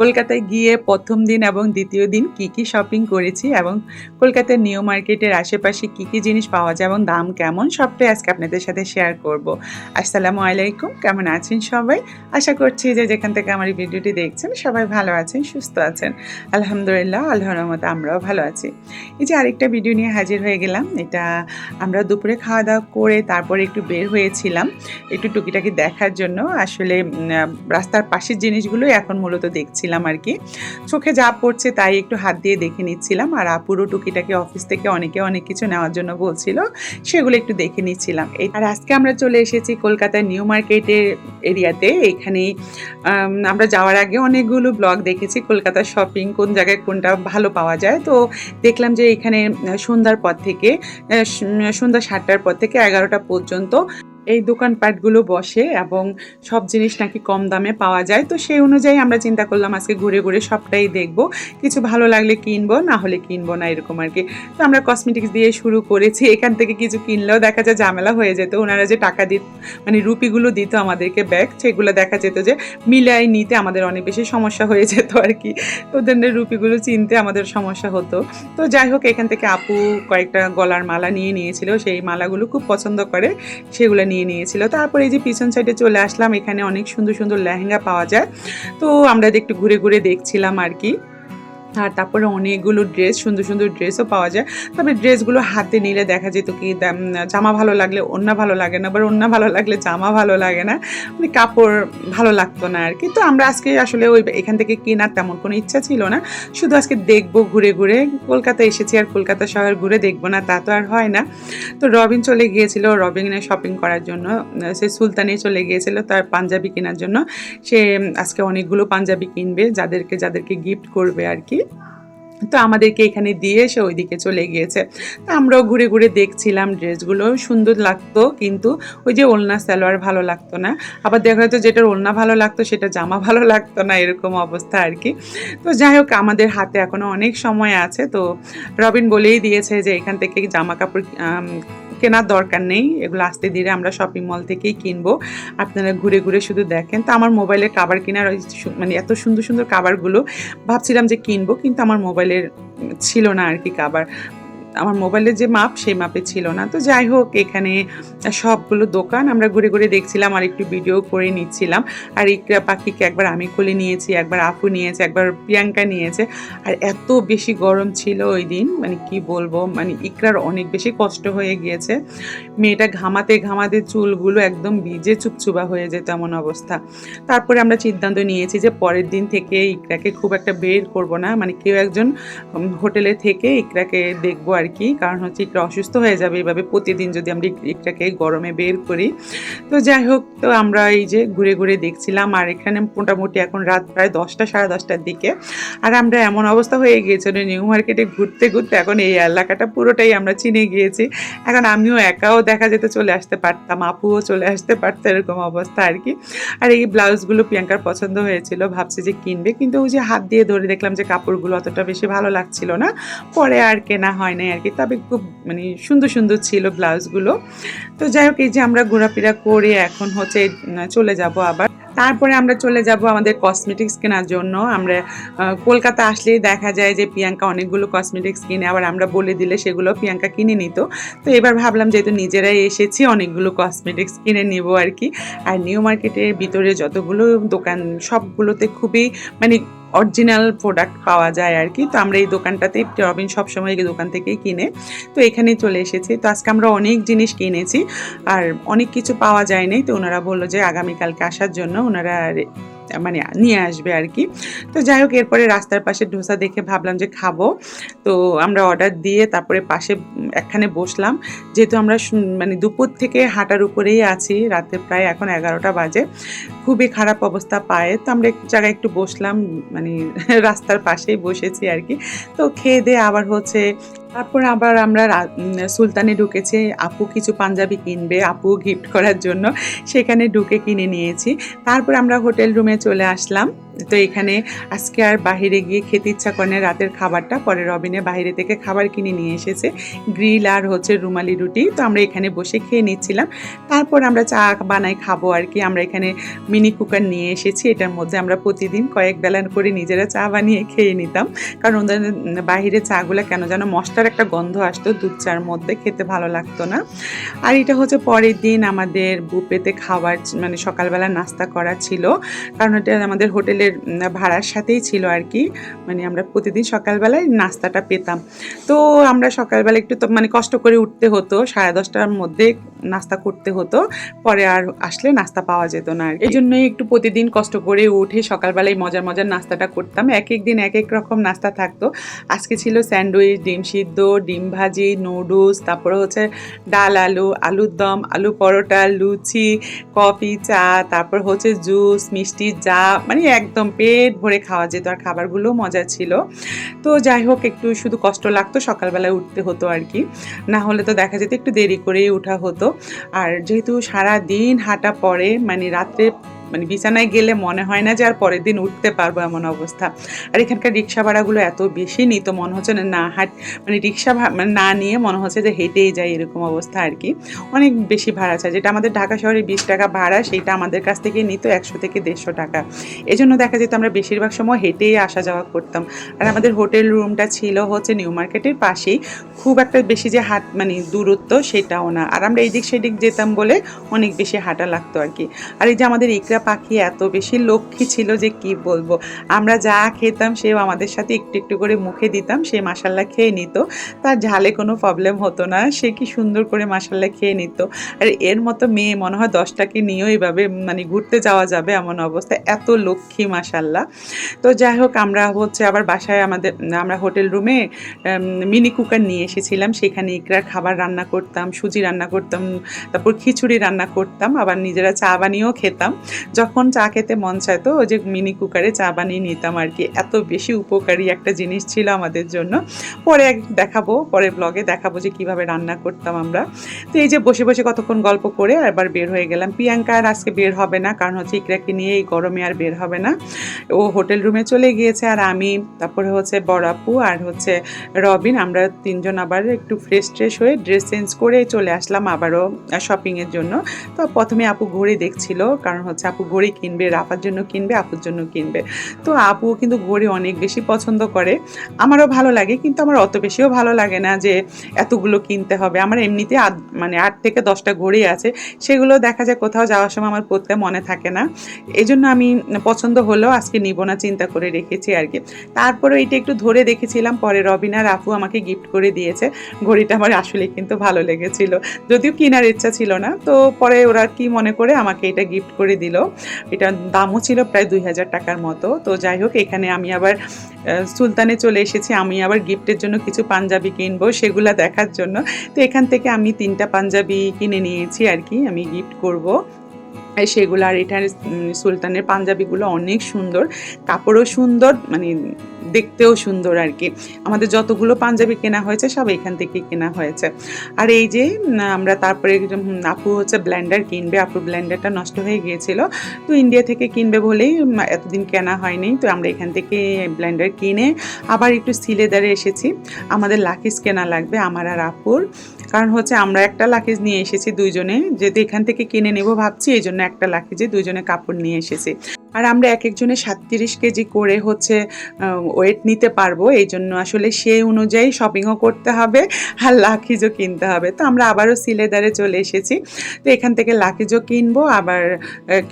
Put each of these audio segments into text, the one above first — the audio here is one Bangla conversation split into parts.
কলকাতায় গিয়ে প্রথম দিন এবং দ্বিতীয় দিন কি কি শপিং করেছি এবং কলকাতার নিউ মার্কেটের আশেপাশে কি কি জিনিস পাওয়া যায় এবং দাম কেমন, সবটাই আজকে আপনাদের সাথে শেয়ার করব। আসসালামু আলাইকুম, কেমন আছেন সবাই? আশা করছি যে যেখান থেকে আমার এই ভিডিওটি দেখছেন, সবাই ভালো আছেন, সুস্থ আছেন। আলহামদুলিল্লাহ, আল্লাহর রহমতে আমরাও ভালো আছি। এই যে আরেকটা ভিডিও নিয়ে হাজির হয়ে গেলাম, এটা আমরা দুপুরে খাওয়া দাওয়া করে তারপরে একটু বের হয়েছিলাম, একটু টুকিটাকি দেখার জন্য। আসলে রাস্তার পাশের জিনিসগুলোই এখন মূলত দেখছিলাম। আর কি। চোখে যা পড়ছে তাই একটু হাত দিয়ে দেখে নিচ্ছিলাম আর আপুরও টুকিটাকি অফিস থেকে অনেকে অনেক কিছু নেওয়ার জন্য বলছিল, সেগুলো একটু দেখে নিচ্ছিলাম। আর আজকে আমরা চলে এসেছি কলকাতার নিউ মার্কেটের এরিয়াতে। এখানে আমরা যাওয়ার আগে অনেকগুলো ব্লগ দেখেছি, কলকাতার শপিং কোন জায়গায় কোনটা ভালো পাওয়া যায়। তো দেখলাম যে এখানে সন্ধ্যার পর থেকে সন্ধ্যা সাতটার পর থেকে এগারোটা পর্যন্ত এই দোকানপাটগুলো বসে এবং সব জিনিস নাকি কম দামে পাওয়া যায়। তো সেই অনুযায়ী আমরা চিন্তা করলাম আজকে ঘুরে ঘুরে সবটাই দেখব। কিছু ভালো লাগলে কিনবো, না হলে কিনবো না, এরকম আর কি। তো আমরা কসমেটিক্স দিয়ে শুরু করেছি। এখান থেকে কিছু কিনলেও দেখা যায় ঝামেলা হয়ে যেত। ওনারা যে টাকা দিত মানে রুপিগুলো দিত আমাদেরকে ব্যাগ, সেগুলো দেখা যেত যে মিলাই নিতে আমাদের অনেক বেশি সমস্যা হয়ে যেত আর কি। ওদের রুপিগুলো চিনতে আমাদের সমস্যা হতো। তো যাই হোক, এখান থেকে আপু কয়েকটা গলার মালা নিয়ে নিয়েছিল। সেই মালাগুলো খুব পছন্দ করে, সেগুলো নিয়ে নিয়েছিল। তারপরে এই যে পিছন সাইডে চলে আসলাম, এখানে অনেক সুন্দর সুন্দর লেহেঙ্গা পাওয়া যায়। তো আমরা একটু ঘুরে ঘুরে দেখছিলাম আর কি। আর তারপরে অনেকগুলো ড্রেস সুন্দর সুন্দর ড্রেসও পাওয়া যায়। তবে ড্রেসগুলো হাতে নিলে দেখা যেত কি জামা ভালো লাগলে ওন্না ভালো লাগে না, আবার ওন্না ভালো লাগলে জামা ভালো লাগে না। মানে কাপড় ভালো লাগতো না আর কি। তো আমরা আজকে আসলে ওই এখান থেকে কেনার তেমন কোনো ইচ্ছা ছিল না। শুধু আজকে দেখব ঘুরে ঘুরে। কলকাতা এসেছি আর কলকাতা শহর ঘুরে দেখব না, তা তো আর হয় না। তো রবিন চলে গিয়েছিল রবিনে শপিং করার জন্য। সে সুলতানে চলে গিয়েছিল তার পাঞ্জাবি কেনার জন্য। সে আজকে অনেকগুলো পাঞ্জাবি কিনবে, যাদেরকে যাদেরকে গিফট করবে আর কি। aí? তো আমাদেরকে এখানে দিয়ে সে ওইদিকে চলে গিয়েছে। তো আমরাও ঘুরে ঘুরে দেখছিলাম ড্রেসগুলো, সুন্দর লাগতো কিন্তু ওই যে ওলনা সালোয়ার ভালো লাগতো না। আবার দেখা যেত যেটার ওলনা ভালো লাগতো সেটা জামা ভালো লাগতো না, এরকম অবস্থা আর কি। তো যাই হোক, আমাদের হাতে এখনও অনেক সময় আছে। তো রবিন বলেই দিয়েছে যে এখান থেকে জামা কাপড় কেনার দরকার নেই। এগুলো আস্তে ধীরে আমরা শপিং মল থেকেই কিনবো। আপনারা ঘুরে ঘুরে শুধু দেখেন। তো আমার মোবাইলে কাবার কেনার মানে এত সুন্দর সুন্দর কাবারগুলো ভাবছিলাম যে কিনবো, কিন্তু আমার মোবাইলের উম, ছিল না আর কি কাবার আমার মোবাইলের যে মাপ, সেই মাপে ছিল না। তো যাই হোক, এখানে সবগুলো দোকান আমরা ঘুরে ঘুরে দেখছিলাম আর একটু ভিডিও করে নিচ্ছিলাম। আর ইকরা পাখিকে একবার আমি খুলে নিয়েছি, একবার আপু নিয়েছে, একবার প্রিয়াঙ্কা নিয়েছে। আর এত বেশি গরম ছিল ওই দিন মানে কি বলব মানে ইকরার অনেক বেশি কষ্ট হয়ে গিয়েছে। মেয়েটা ঘামাতে ঘামাতে চুলগুলো একদম ভিজে চুপচুপা হয়ে যেত এমন অবস্থা। তারপরে আমরা সিদ্ধান্ত নিয়েছি যে পরের দিন থেকে ইকরাকে খুব একটা বের করব না। মানে কেউ একজন হোটেলে থেকে ইকরাকে দেখব আর কি কারণ হচ্ছে ইকরা অসুস্থ হয়ে যাবে এইভাবে প্রতিদিন যদি আমরা ইক- ইকরাকে গরমে বের করি। তো যাই হোক, তো আমরা এই যে ঘুরে ঘুরে দেখছিলাম, আর এখানে মোটামুটি এখন রাত প্রায় দশটা, সাড়ে দশটার দিকে। আর আমরা এমন অবস্থা হয়ে গিয়েছিল নিউ মার্কেটে ঘুরতে ঘুরতে এখন এই এলাকাটা পুরোটাই আমরা চিনে গিয়েছি। এখন আমিও একাও দেখা যেতে চলে আসতে পারতাম, আপুও চলে আসতে পারতো এরকম অবস্থা আর কি আর এই ব্লাউজগুলো প্রিয়াঙ্কার পছন্দ হয়েছিল, ভাবছি যে কিনবে। কিন্তু ওই যে হাত দিয়ে ধরে দেখলাম যে কাপড়গুলো অতটা বেশি ভালো লাগছিল না, পরে আর কেনা হয় নাই আর কি। তবে খুব মানে সুন্দর সুন্দর ছিল ব্লাউজগুলো। তো যাই হোক, এই যে আমরা ঘোরাফেরা করে এখন হচ্ছে চলে যাব আবার। তারপরে আমরা চলে যাব আমাদের কসমেটিক্স কেনার জন্য। আমরা কলকাতা আসলেই দেখা যায় যে প্রিয়াঙ্কা অনেকগুলো কসমেটিক্স কিনে, আবার আমরা বলে দিলে সেগুলো প্রিয়াঙ্কা কিনে নিত। তো এবার ভাবলাম যেহেতু নিজেরাই এসেছি, অনেকগুলো কসমেটিক্স কিনে নিব আর কি। আর নিউ মার্কেটের ভিতরে যতগুলো দোকান, সবগুলোতে খুবই মানে অরিজিনাল প্রোডাক্ট পাওয়া যায় আর কি। তো আমরা এই দোকানটাতেই টবিন সবসময় এই দোকান থেকেই কিনে। তো এখানে চলে এসেছি। তো আজকে আমরা অনেক জিনিস কিনেছি আর অনেক কিছু পাওয়া যায়নি তো ওনারা বলল যে আগামীকালকে আসার জন্য ওনারা মানে নিয়ে আসবে আর কি। তো যাই হোক, এরপরে রাস্তার পাশে ডোসা দেখে ভাবলাম যে খাব। তো আমরা অর্ডার দিয়ে তারপরে পাশে একখানে বসলাম। যেহেতু আমরা মানে দুপুর থেকে হাঁটার উপরেই আছি, রাতে প্রায় এখন এগারোটা বাজে। খুবই খারাপ অবস্থা পায়ে। তো আমরা এক জায়গায় একটু বসলাম মানে রাস্তার পাশেই বসেছি আর কি। তো খেয়ে দিয়ে আবার হচ্ছে তারপর আবার আমরা সুলতানে ঢুকেছি। আপু কিছু পাঞ্জাবি কিনবে, আপু গিফট করার জন্য। সেখানে ঢুকে কিনে নিয়েছি। তারপর আমরা হোটেল রুমে চলে আসলাম। তো এখানে আজকে আর বাইরে গিয়ে খেতে ইচ্ছা করে রাতের খাবারটা। পরে রবিনে বাইরে থেকে খাবার কিনে নিয়ে এসেছে। গ্রিল আর হচ্ছে রুমালি রুটি। তো আমরা এখানে বসে খেয়ে নিচ্ছিলাম। তারপর আমরা চা বানাই, খাব আর কি। আমরা এখানে মিনি কুকার নিয়ে এসেছি। এটার মধ্যে আমরা প্রতিদিন কয়েক বেলা করে নিজেরা চা বানিয়ে খেয়ে নিতাম। কারণ ওদের বাইরে চাগুলো কেন যেন মশলার একটা গন্ধ আসতো দুধ চার মধ্যে, খেতে ভালো লাগতো না। আর এটা হচ্ছে পরের দিন আমাদের বুপেতে খাবার মানে সকালবেলা নাস্তা করা ছিল। কারণ এটা আমাদের হোটেলের উম, ভাড়ার সাথেই ছিল আর কি। মানে আমরা প্রতিদিন সকালবেলায় নাস্তাটা পেতাম। তো আমরা সকালবেলা একটু তো মানে কষ্ট করে উঠতে হতো। সাড়ে দশটার মধ্যে নাস্তা করতে হতো। পরে আর আসলে নাস্তা পাওয়া যেত না আর এই জন্যই একটু প্রতিদিন কষ্ট করে উঠে সকালবেলায় মজার মজার নাস্তাটা করতাম। এক এক দিন এক এক রকম নাস্তা থাকতো। আজকে ছিল স্যান্ডউইচ ডিম সিদ্ধ ডিম ভাজি নুডলস তারপরে হচ্ছে ডাল আলু আলুর দম আলু পরোটা লুচি কফি চা তারপর হচ্ছে জুস মিষ্টি চা মানে একদম পেট ভরে খাওয়া যেত আর খাবারগুলো মজা ছিল। তো যাই হোক, একটু শুধু কষ্ট লাগতো, সকালবেলায় উঠতে হতো আর কি। না হলে তো দেখা যেত একটু দেরি করেই ওঠা হতো। আর যেহেতু সারা দিন হাঁটা পরে মানে রাত্রে মানে বিছানায় গেলে মনে হয় না যে আর পরের দিন উঠতে পারব এমন অবস্থা। আর এখানকার রিক্সা ভাড়াগুলো এত বেশি নিত মনে হচ্ছে না না হাট মানে রিক্সা মানে না নিয়ে মনে হচ্ছে যে হেঁটেই যায় এরকম অবস্থা আর কি। অনেক বেশি ভাড়া চায় যেটা আমাদের ঢাকা শহরে বিশ টাকা ভাড়া সেটা আমাদের কাছ থেকে নিত একশো থেকে দেড়শো টাকা। এই জন্য দেখা যেত আমরা বেশিরভাগ সময় হেঁটেই আসা যাওয়া করতাম। আর আমাদের হোটেল রুমটা ছিল হচ্ছে নিউ মার্কেটের পাশেই। খুব একটা বেশি যে হাট মানে দূরত্ব সেটাও না। আর আমরা এদিক সেদিক যেতাম বলে অনেক বেশি হাঁটা লাগতো আর কি। আর এই যে আমাদের ইকরা পাখি এত বেশি লক্ষ্মী ছিল যে কি বলব? আমরা যা খেতাম সেও আমাদের সাথে একটু একটু করে মুখে দিতাম, সে মাসাল্লা খেয়ে নিত। তার ঝালে কোনো প্রবলেম হতো না, সে কি সুন্দর করে মাসাল্লা খেয়ে নিত। আর এর মতো মেয়ে মনে হয় দশটাকে নিয়েও এইভাবে মানে ঘুরতে যাওয়া যাবে এমন অবস্থা, এত লক্ষ্মী মাসাল্লাহ তো যাই হোক, আমরা হচ্ছে আবার বাসায় আমাদের, আমরা হোটেল রুমে মিনি কুকার নিয়ে এসেছিলাম। সেখানে ইকরার খাবার রান্না করতাম, সুজি রান্না করতাম, তারপর খিচুড়ি রান্না করতাম, আবার নিজেরা চা বানিয়েও খেতাম। যখন চা খেতে মন চাইতো ওই যে মিনি কুকারে চা বানিয়ে নিতাম আর কি। এত বেশি উপকারী একটা জিনিস ছিল আমাদের জন্য। পরে এক দেখাবো পরে ব্লগে দেখাবো যে কীভাবে রান্না করতাম আমরা। তো এই যে বসে বসে কতক্ষণ গল্প করে আবার বের হয়ে গেলাম। প্রিয়াঙ্কা আর আজকে বের হবে না, কারণ হচ্ছে ইকরাকে নিয়ে এই গরমে আর বের হবে না। ও হোটেল রুমে চলে গিয়েছে আর আমি, তারপরে হচ্ছে বড়াপু আর হচ্ছে রবিন, আমরা তিনজন আবার একটু ফ্রেশ ট্রেশ হয়ে ড্রেস চেঞ্জ করে চলে আসলাম আবারও শপিংয়ের জন্য। তো প্রথমে আপু ঘুরে দেখছিল, কারণ হচ্ছে আপু ঘড়ি কিনবে, রাফার জন্য কিনবে, আপুর জন্য কিনবে। তো আপুও কিন্তু ঘড়ি অনেক বেশি পছন্দ করে। আমারও ভালো লাগে, কিন্তু আমার অত বেশিও ভালো লাগে না যে এতগুলো কিনতে হবে। আমার এমনিতে মানে আট থেকে দশটা ঘড়ি আছে, সেগুলো দেখা যায় কোথাও যাওয়ার সময় আমার পড়তে মনে থাকে না। এই জন্য আমি পছন্দ হলেও আজকে নিব না, চিন্তা করে রেখেছি আর কি। তারপরে এটা একটু ধরে দেখেছিলাম, পরে রবিনার আপু আমাকে গিফট করে দিয়েছে। ঘড়িটা আমার আসলে কিন্তু ভালো লেগেছিল। যদিও কেনার ইচ্ছা ছিল না, তো পরে ওরা কি মনে করে আমাকে এটা গিফট করে দিল। এটার দামও ছিল প্রায় দুই হাজার টাকার মতো। তো যাই হোক, এখানে আমি আবার সুলতানে চলে এসেছি। আমি আবার গিফটের জন্য কিছু পাঞ্জাবি কিনবো সেগুলো দেখার জন্য। তো এখান থেকে আমি তিনটা পাঞ্জাবি কিনে নিয়েছি আর কি, আমি গিফট করব। সেগুলো আর এটার সুলতানের পাঞ্জাবিগুলো অনেক সুন্দর। কাপড়ও সুন্দর মানে দেখতেও সুন্দর আর কি। আমাদের যতগুলো পাঞ্জাবি কেনা হয়েছে, সব এখান থেকে কেনা হয়েছে। আর এই যে আমরা তারপরে আপু হচ্ছে ব্ল্যান্ডার কিনবে। আপুর ব্ল্যান্ডারটা নষ্ট হয়ে গিয়েছিল। তো ইন্ডিয়া থেকে কিনবে বলেই এতদিন কেনা হয়নি। তো আমরা এখান থেকে ব্ল্যান্ডার কিনে আবার একটু সিলেদারে এসেছি। আমাদের লাকিস কেনা লাগবে আমার আর আপুর। কারণ হচ্ছে আমরা একটা লাকিজ নিয়ে এসেছি দুইজনে। যেহেতু এখান থেকে কিনে নেব ভাবছি এই জন্য একটা লাকিজে দুইজনে কাপড় নিয়ে এসেছি। আর আমরা এক একজনে সাতত্রিশ কেজি করে হচ্ছে ওয়েট নিতে পারব। এই জন্য আসলে সে অনুযায়ী শপিংও করতে হবে আর লাকিজও কিনতে হবে। তো আমরা আবারও সিলেদারে চলে এসেছি। তো এখান থেকে লাকিজও কিনবো, আবার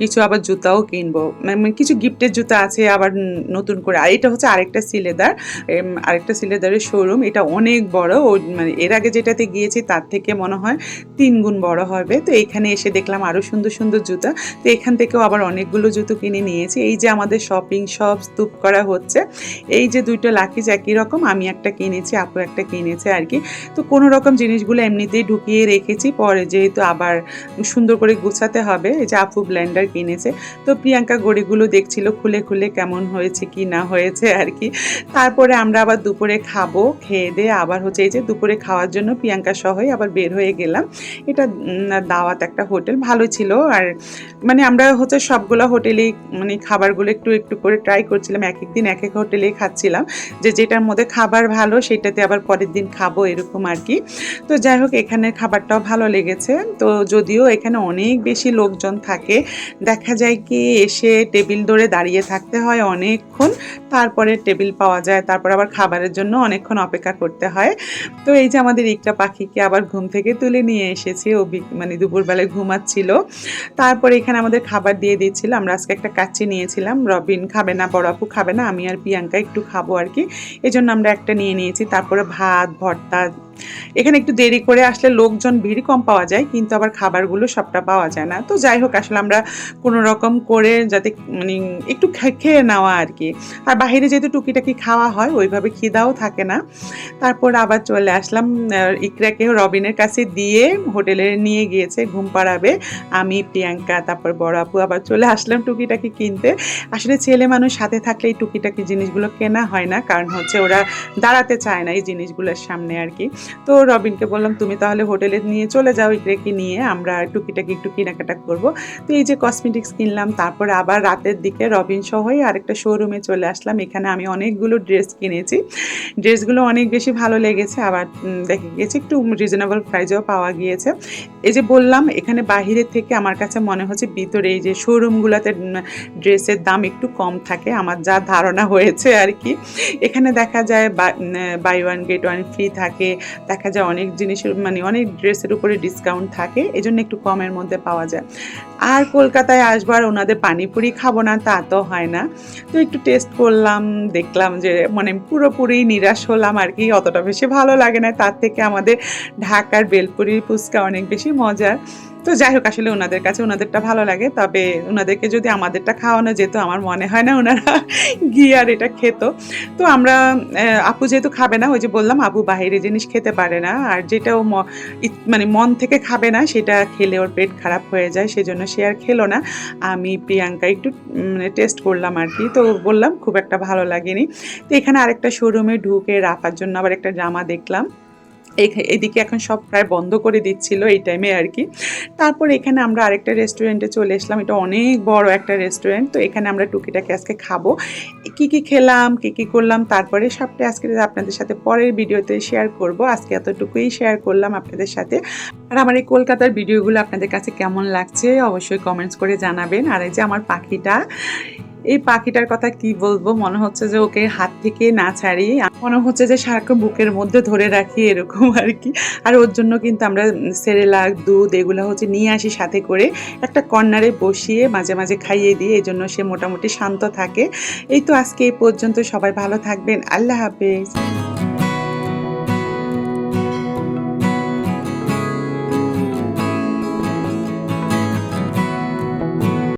কিছু আবার জুতাও কিনবো। মানে কিছু গিফটের জুতা আছে আবার নতুন করে। আর এটা হচ্ছে আরেকটা সিলেদার আরেকটা সিলেদারের শোরুম এটা অনেক বড়। ও মানে এর আগে যেটাতে গিয়েছি তার থেকে মনে হয় তিন গুণ বড় হবে। তো এখানে এসে দেখলাম আরও সুন্দর সুন্দর জুতা। তো এখান থেকেও আবার অনেকগুলো জুতো কিনে নিয়েছি। এই যে আমাদের শপিং সব স্তূপ করা হচ্ছে। এই যে দুইটা লাকিজ একই রকম, আমি একটা কিনেছি, আপু একটা কিনেছে আর কি। তো কোনো রকম জিনিসগুলো এমনিতেই ঢুকিয়ে রেখেছি, পরে যেহেতু আবার সুন্দর করে গুছাতে হবে, এই যে আপু ব্লেন্ডার কিনেছে। তো প্রিয়াঙ্কা গড়িগুলো দেখছিল, খুলে খুলে কেমন হয়েছে, কি না হয়েছে আর কি। তারপরে আমরা আবার দুপুরে খাব, খেয়ে দিয়ে আবার হচ্ছে এই যে দুপুরে খাওয়ার জন্য প্রিয়াঙ্কা সহই আবার বের হয়ে গেলাম। এটা দাওয়াত একটা হোটেল ভালো ছিল। আর মানে আমরা হচ্ছে সবগুলো হোটেলেই মানে খাবারগুলো একটু একটু করে ট্রাই করছিলাম এক এক দিন এক এক হোটেলেই খাচ্ছিলাম যে যেটার মধ্যে খাবার ভালো সেটাতে আবার পরের দিন খাব এরকম আর কি। তো যাই হোক এখানে খাবারটাও ভালো লেগেছে। তো যদিও এখানে অনেক বেশি লোকজন থাকে, দেখা যায় কি এসে টেবিল ধরে দাঁড়িয়ে থাকতে হয় অনেকক্ষণ, তারপরে টেবিল পাওয়া যায়, তারপর আবার খাবারের জন্য অনেকক্ষণ অপেক্ষা করতে হয়। তো এই যে আমাদের একটা পাখিকে আবার ঘুম থেকে তুলে নিয়ে এসেছি, ও মানে দুপুরবেলায় ঘুমাচ্ছিল। তারপরে এখানে আমাদের খাবার দিয়ে দিচ্ছিল, আমরা আজকে একটা কাচ্চি নিয়েছিলাম। রবিন খাবে না, বড় আপু খাবে না, আমি আর প্রিয়াঙ্কা একটু খাব আর কি। এজন্য জন্য আমরা একটা নিয়ে নিয়েছি, তারপরে ভাত, ভর্তা এখানে একটু দেরি করে আসলে লোকজন ভিড় কম পাওয়া যায়, কিন্তু আবার খাবারগুলো সবটা পাওয়া যায় না। তো যাই হোক, আসলে আমরা কোনো রকম করে যাতে মানে একটু খেয়ে নেওয়া আর কি। আর বাইরে যেহেতু টুকিটাকি খাওয়া হয়, ওইভাবে খিদাও থাকে না। তারপর আবার চলে আসলাম ইকরাকে রবিনের কাছে দিয়ে হোটেলে নিয়ে গিয়েছে, ঘুম পাড়াবে। আমি, প্রিয়াঙ্কা, তারপর বড় আপু আবার চলে আসলাম টুকিটাকি কিনতে। আসলে ছেলে মানুষ সাথে থাকলে এই টুকিটাকি জিনিসগুলো কেনা হয় না, কারণ হচ্ছে ওরা দাঁড়াতে চায় না এই জিনিসগুলোর সামনে আর কি। তো রবিনকে বললাম, তুমি তাহলে হোটেলে নিয়ে চলে যাও ইকরেকে নিয়ে, আমরা টুকিটাকি একটু কেনাকাটা করব। তো এই যে কসমেটিক্স কিনলাম, তারপর আবার রাতের দিকে রবিন সহই আরেকটা শোরুমে চলে আসলাম। এখানে আমি অনেকগুলো ড্রেস কিনেছি। ড্রেসগুলো অনেক বেশি ভালো লেগেছে, আবার দেখে গেছি, একটু রিজনেবল প্রাইজেও পাওয়া গিয়েছে। এই যে বললাম, এখানে বাহিরে থেকে আমার কাছে মনে হচ্ছে ভিতরে এই যে শোরুমগুলোতে ড্রেসের দাম একটু কম থাকে, আমার যা ধারণা হয়েছে আর কি। এখানে দেখা যায় buy one get one free থাকে দেখা যায় অনেক জিনিসের মানে অনেক ড্রেসের উপরে ডিসকাউন্ট থাকে এই জন্য একটু কমের মধ্যে পাওয়া যায়। আর কলকাতায় আসব আর ওনাদের পানিপুরি খাব না, তা তো হয় না। তো একটু টেস্ট করলাম, দেখলাম যে মানে পুরোপুরি নিরাশ হলাম আর কি, অতটা বেশি ভালো লাগে না। তার থেকে আমাদের ঢাকার বেলপুরি ফুচকা অনেক বেশি মজার। তো যাই হোক, আসলে ওনাদের কাছে ওনাদেরটা ভালো লাগে, তবে ওনাদেরকে যদি আমাদেরটা খাওয়ানো যেত, আমার মনে হয় না ওনারা গিয়ে আর এটা খেত। তো আমরা আপু যেহেতু খাবে না, ওই যে বললাম, আপু বাইরে জিনিস খেতে পারে না, আর যেটাও ম- ই- মানে মন থেকে খাবে না, সেটা খেলে ওর পেট খারাপ হয়ে যায়, সেজন্য সে আর খেলো না। আমি প্রিয়াঙ্কা একটু মানে টেস্ট করলাম আর কি, তো বললাম খুব একটা ভালো লাগেনি। তো এখানে আরেকটা শোরুমে ঢুকে রাখার জন্য আবার একটা জামা দেখলাম। এদিকে এখন সব প্রায় বন্ধ করে দিচ্ছিল এই টাইমে আর কি। তারপর এখানে আমরা আরেকটা রেস্টুরেন্টে চলে এসলাম। এটা অনেক বড় একটা রেস্টুরেন্ট তো এখানে আমরা টুকিটাকে আজকে খাব। কি কি খেলাম, কি কি করলাম, তারপরে সবটা আজকে আপনাদের সাথে পরের ভিডিওতে শেয়ার করব। আজকে এতটুকুই শেয়ার করলাম আপনাদের সাথে। আর আমার এই কলকাতার ভিডিওগুলো আপনাদের কাছে কেমন লাগছে, অবশ্যই কমেন্টস করে জানাবেন। আর এই যে আমার পাখিটা এই পাখিটার কথা কি বলব? মনে হচ্ছে যে ওকে হাত থেকে না ছাড়িয়ে, মনে হচ্ছে যে সারাক্ষণ বুকের মধ্যে ধরে রাখি এরকম আর কি। আর ওর জন্য কিন্তু আমরা সেরেলা দুধ এগুলো হচ্ছে নিয়ে আসি সাথে করে। একটা কর্নারে বসিয়ে মাঝে মাঝে খাইয়ে দিই এই জন্য সে মোটামুটি শান্ত থাকে। এই তো আজকে এই পর্যন্ত সবাই ভালো থাকবেন। আল্লাহ হাফেজ।